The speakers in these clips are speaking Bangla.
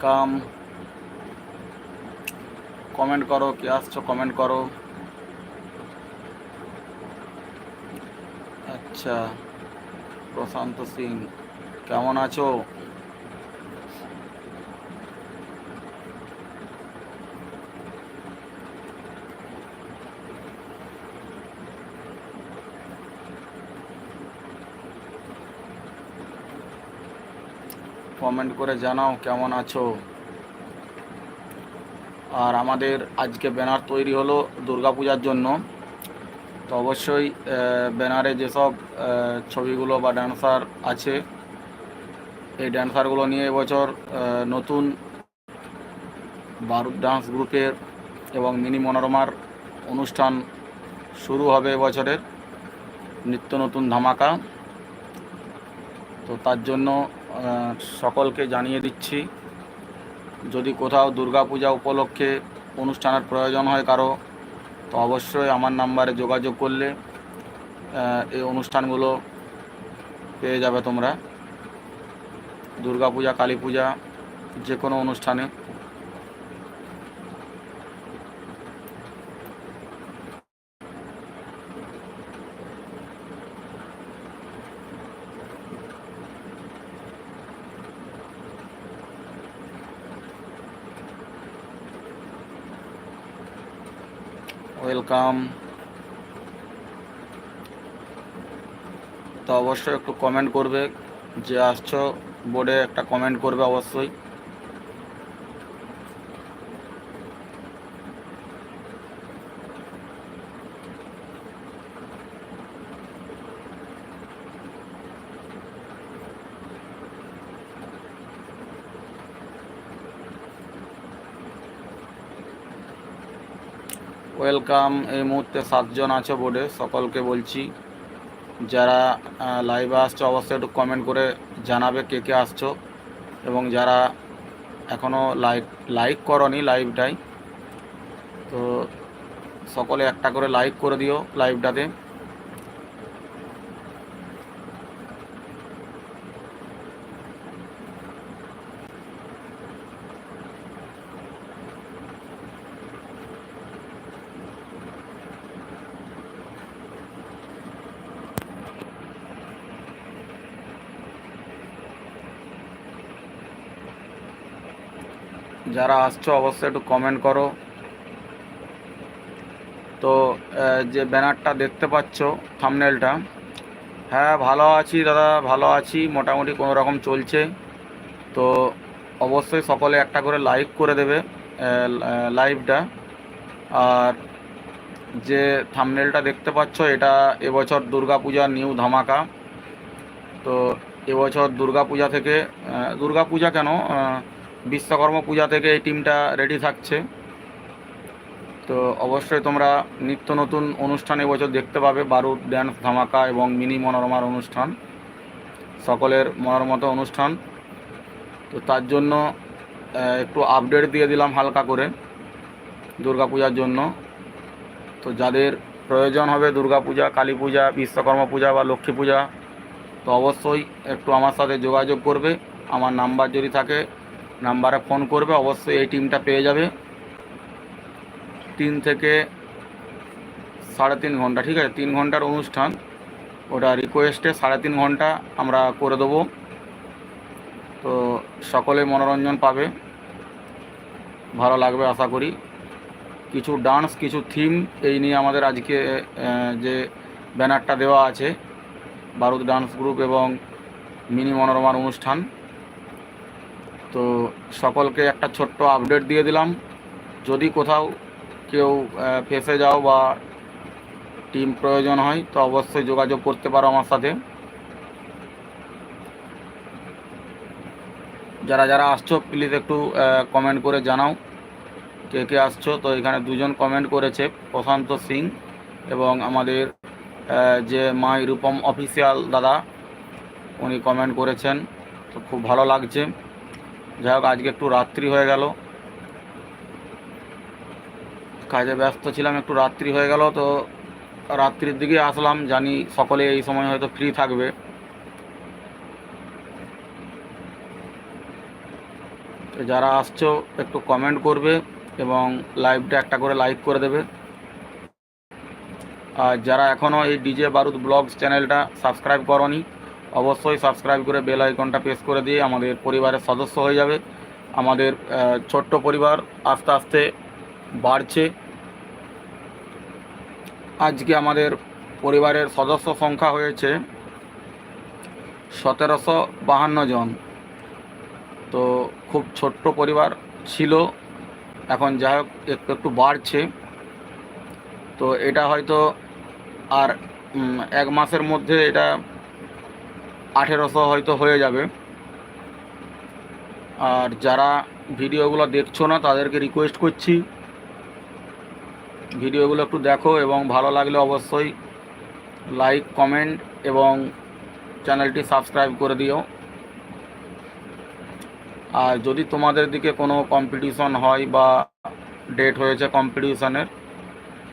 ওয়েলকাম কমেন্ট করো কে আসছো কমেন্ট করো। আচ্ছা প্রশান্ত সিং কেমন আছো? কমেন্ট করে জানাও কেমন আছো। আর আমাদের আজকে ব্যানার তৈরি হলো দুর্গাপূজার জন্য। তো অবশ্যই ব্যানারে যেসব ছবিগুলো বা ড্যান্সার আছে, এই ড্যান্সারগুলো নিয়ে এবছর নতুন বারুদ ডান্স গ্রুপের এবং মিনি মনোরমার অনুষ্ঠান শুরু হবে এবছরের। নিত্য নতুন ধামাকা। তো তার জন্য সকলকে জানিয়ে দিচ্ছি, যদি কোথাও দুর্গাপূজা উপলক্ষে অনুষ্ঠানের প্রয়োজন হয় কারও, তো অবশ্যই আমার নাম্বারে যোগাযোগ করলে এই অনুষ্ঠানগুলো পেয়ে যাবে তোমরা। দুর্গাপূজা কালী পূজা যে কোনো অনুষ্ঠানে। ওয়েলকাম। তো অবশ্যই একটু কমেন্ট করবে যে আসছো বোর্ডে একটা কমেন্ট করবে অবশ্যই। ওয়েলকাম, এই মুহূর্তে সাতজন আছো বোর্ডে, সকলকে বলছি, যারা লাইভে আসছো অবশ্যই একটু কমেন্ট করে জানাবে কে কে আসছো, এবং যারা এখনও লাইক লাইক করনি লাইভটাই তো সকলে একটা করে লাইক করে দিও লাইভটাতে যারা আসছো অবশ্যই একটু কমেন্ট করো। তো যে ব্যানারটা দেখতে পাচ্ছ থামনেলটা হ্যাঁ ভালো আছি দাদা, ভালো আছি, মোটামুটি কোনো রকম চলছে। তো, অবশ্যই সকলে একটা করে লাইক করে দেবে লাইভটা আর যে থামনেলটা দেখতে পাচ্ছ, এটা এবছর দুর্গাপূজার নিউ ধামাকা। তো, এবছর দুর্গাপূজা থেকে দুর্গাপূজা কেন? বিশ্বকর্মা পূজা থেকে এই টিমটা রেডি থাকছে। তো অবশ্যই তোমরা নিত্য নতুন অনুষ্ঠান এবছর দেখতে পাবে, বারুদ ড্যান্স ধামাকা এবং মিনি মনোরমার অনুষ্ঠান। সকলের মনোরমত অনুষ্ঠান। তো তার জন্য একটু আপডেট দিয়ে দিলাম হালকা করে দুর্গাপূজার জন্য। তো যাদের প্রয়োজন হবে দুর্গাপূজা কালী পূজা, বিশ্বকর্মা পূজা বা লক্ষ্মী পূজা, তো অবশ্যই একটু আমার সাথে যোগাযোগ করবে। আমার নাম্বার যদি থাকে নাম্বারে ফোন করবে, অবশ্যই এই টিমটা পেয়ে যাবে। তিন থেকে সাড়ে তিন ঘণ্টা, ঠিক আছে? তিন ঘণ্টার অনুষ্ঠান। ওটা রিকোয়েস্টে সাড়ে তিন ঘণ্টা আমরা করে দেবো। তো সকলে মনোরঞ্জন পাবে। ভালো লাগবে আশা করি। কিছু ডান্স কিছু থিম এই নিয়ে আমাদের আজকে যে ব্যানারটা দেওয়া আছে, বারুদ ডান্স গ্রুপ এবং মিনি মনোরমার অনুষ্ঠান। তো সকলকে একটা ছোট্ট আপডেট দিয়ে দিলাম। যদি কোথাও কেউ ফেসে যাও বা টিম প্রয়োজন হয়, তো অবশ্যই যোগাযোগ করতে পারো আমার সাথে। যারা যারা আসছো প্লিজ একটু কমেন্ট করে জানাও কে কে আসছো। তো এখানে দুজন কমেন্ট করেছে, প্রশান্ত সিং এবং আমাদের যে মাই রূপম অফিসিয়াল দাদা, উনি কমেন্ট করেছেন। তো খুব ভালো লাগছে। যাই হোক, আজকে একটু রাত্রি হয়ে গেল। কাজে ব্যস্ত ছিলাম, একটু রাত্রি হয়ে গেল, তো রাত্রির দিকে আসলাম। জানি সকলে এই সময় হয়তো ফ্রি থাকবে। যারা আসছো, একটু কমেন্ট করবে এবং লাইভটা একটা করে লাইক করে দেবে। আর যারা এখনও এই ডিজে বারুদ ব্লগস চ্যানেলটা সাবস্ক্রাইব করনি অবশ্যই সাবস্ক্রাইব করে বেল আইকনটা প্রেস করে দিয়ে আমাদের পরিবারের সদস্য হয়ে যাবে। আমাদের ছোট্ট পরিবার আস্তে আস্তে বাড়ছে। আজকে আমাদের পরিবারের সদস্য সংখ্যা হয়েছে সতেরোশো বাহান্ন জন। তো খুব ছোট্ট পরিবার ছিল। এখন যাই হোক, একটু একটু বাড়ছে। তো এটা হয়তো আর এক মাসের মধ্যে এটা আঠেরোশো হয়তো হয়ে যাবে। আর যারা ভিডিওগুলো দেখছ না, তাদেরকে রিকোয়েস্ট করছি, ভিডিওগুলো একটু দেখো এবং ভালো লাগলে অবশ্যই লাইক কমেন্ট এবং চ্যানেলটি সাবস্ক্রাইব করে দিও। আর যদি তোমাদের দিকে কোনো কম্পিটিশন হয় বা ডেট হয়েছে কম্পিটিশনের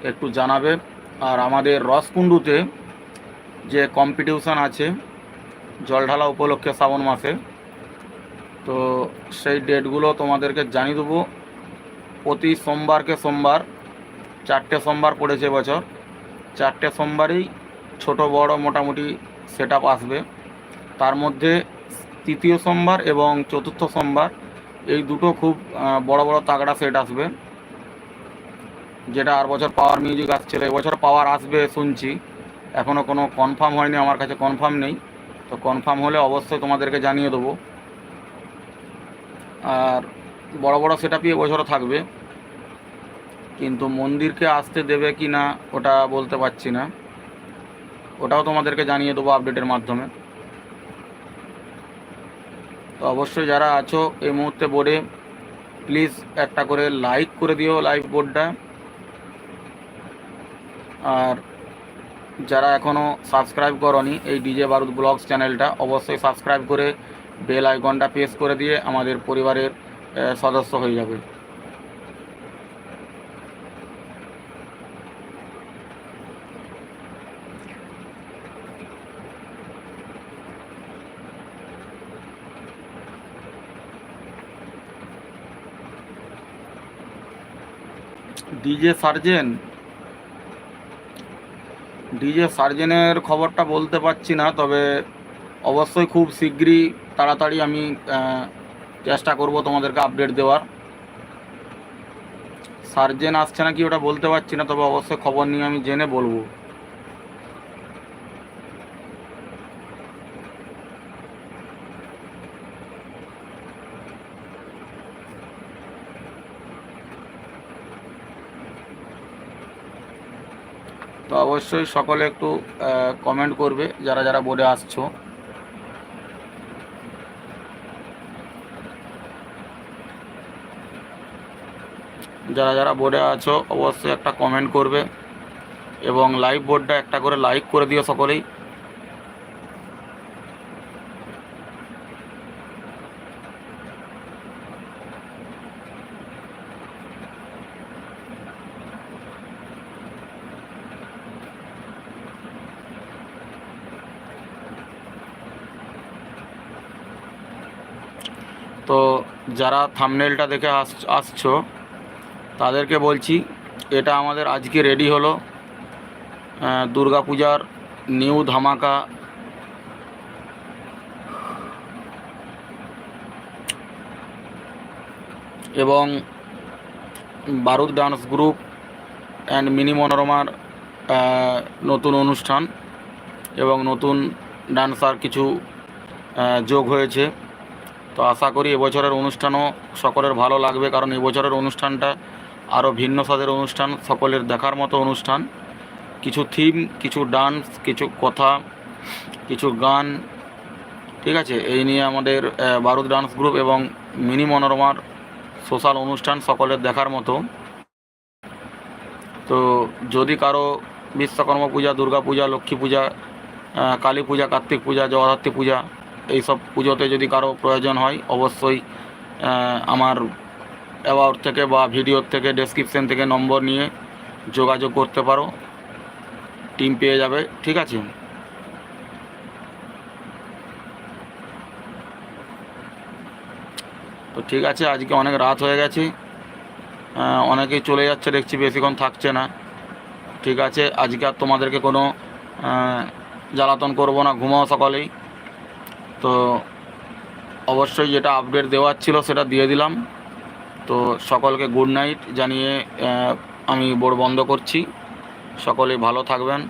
একটু জানাবে। আর আমাদের রসকুণ্ডুতে যে কম্পিটিশন আছে জলঢালা উপলক্ষে শ্রাবণ মাসে। তো সেই ডেটগুলো তোমাদেরকে জানিয়ে দেবো। প্রতি সোমবারকে সোমবার, চারটে সোমবার পড়েছে বছর চারটে সোমবারই ছোট, বড় মোটামুটি সেট আসবে। তার মধ্যে তৃতীয় সোমবার এবং চতুর্থ সোমবার এই দুটো খুব বড় বড় তাগড়া সেট আসবে। যেটা আর বছর পাওয়ার মিউজিক আসছিল এবছর পাওয়ার আসবে শুনছি। এখনও কোনো কনফার্ম হয়নি, আমার কাছে কনফার্ম নেই। তো কনফার্ম হলে অবশ্যই তোমাদেরকে জানিয়ে দেবো। আর বড় বড় সেট আপই এবছরও থাকবে। কিন্তু মন্দিরকে আসতে দেবে কি না, ওটা বলতে পারছি না। ওটাও তোমাদেরকে জানিয়ে দেবো আপডেটের মাধ্যমে। তো অবশ্যই যারা আছো এই মুহূর্তে বোর্ডে প্লিজ একটা করে লাইক করে দিও লাইভ বোর্ডটা আর যারা এখনও সাবস্ক্রাইব করনি, এই ডিজে বারুদ ব্লগস চ্যানেলটা অবশ্যই সাবস্ক্রাইব করে বেল আইকনটা প্রেস করে দিয়ে আমাদের পরিবারের সদস্য হয়ে যাবে। ডিজে সার্জেন ডিজে সার্জেনের খবরটা বলতে পারছি না, তবে অবশ্যই খুব শীঘ্রই তাড়াতাড়ি আমি চেষ্টা করব তোমাদেরকে আপডেট দেওয়ার। সার্জেন আসছে না কি ওটা বলতে পারছি না, তবে অবশ্যই খবর নিয়ে আমি জেনে বলব তো অবশ্যই সকলে একটু কমেন্ট করবে, যারা যারা বোর্ডে আসছো। যারা যারা বোর্ডে আছো, অবশ্যই একটা কমেন্ট করবে এবং লাইভ বোর্ডটা একটা করে লাইক করে দিও সকলেই। তো যারা থামনেলটা দেখে আস, আসছো, তাদেরকে বলছি, এটা আমাদের আজকে রেডি হলো দুর্গা পূজার নিউ ধামাকা। এবং Barud dance group and Mini মনোরমার নতুন অনুষ্ঠান এবং নতুন ডান্সার কিছু যোগ হয়েছে। তো আশা করি এবছরের অনুষ্ঠানও সকলের ভালো লাগবে, কারণ এবছরের অনুষ্ঠানটা আরও ভিন্ন স্বাদের অনুষ্ঠান, সকলের দেখার মতো অনুষ্ঠান। কিছু থিম কিছু ডান্স কিছু কথা, কিছু গান, ঠিক আছে? এই নিয়ে আমাদের বারুদ ডান্স গ্রুপ এবং মিনি মনোরমার সোশ্যাল অনুষ্ঠান সকলের দেখার মতো। তো যদি কারও বিশ্বকর্মা পূজা, দুর্গা পূজা, লক্ষ্মী পূজা কালী পূজা, কার্তিক পূজা, জগদ্ধাত্রী পূজা এইসব পুজোতে যদি কারও প্রয়োজন হয়, অবশ্যই আমার অ্যাওয়ার্ড থেকে বা ভিডিওর থেকে ডেসক্রিপশন থেকে নম্বর নিয়ে যোগাযোগ করতে পারো। টিম পেয়ে যাবে, ঠিক আছে? তো ঠিক আছে, আজকে অনেক রাত হয়ে গেছে। অনেকেই চলে যাচ্ছে, দেখছি বেশিক্ষণ থাকছে না। ঠিক আছে, আজকে আর তোমাদেরকে কোনো জ্বালাতন করব না, ঘুমাও সকালেই। তো অবশ্যই যেটা আপডেট দেওয়ার ছিল সেটা দিয়ে দিলাম। তো সকলকে গুড নাইট জানিয়ে আমি বোর্ড বন্ধ করছি। সকলে ভালো থাকবেন।